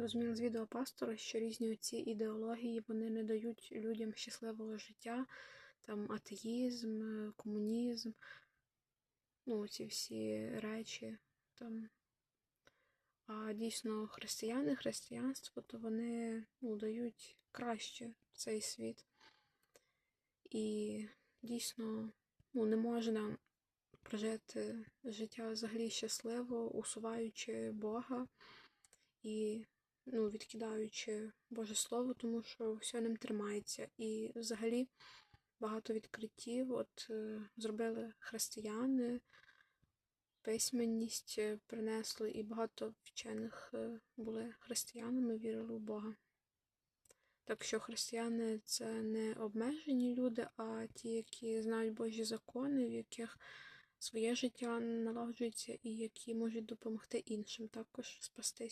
зрозуміла з відео пастора, що різні ці ідеології вони не дають людям щасливого життя, там атеїзм, е, комунізм, ну, ці всі речі там. А дійсно християни, християнство, то вони ну, дають краще цей світ. І дійсно ну, не можна прожити життя взагалі щасливо, усуваючи Бога і ну, відкидаючи Боже Слово, тому що все ним тримається. І взагалі багато відкриттів от, е, зробили християни, письменність е, принесли, і багато вчених е, були християнами, вірили в Бога. Так що християни це не обмежені люди, а ті, які знають Божі закони, в яких своє життя налагоджується і які можуть допомогти іншим також спастись.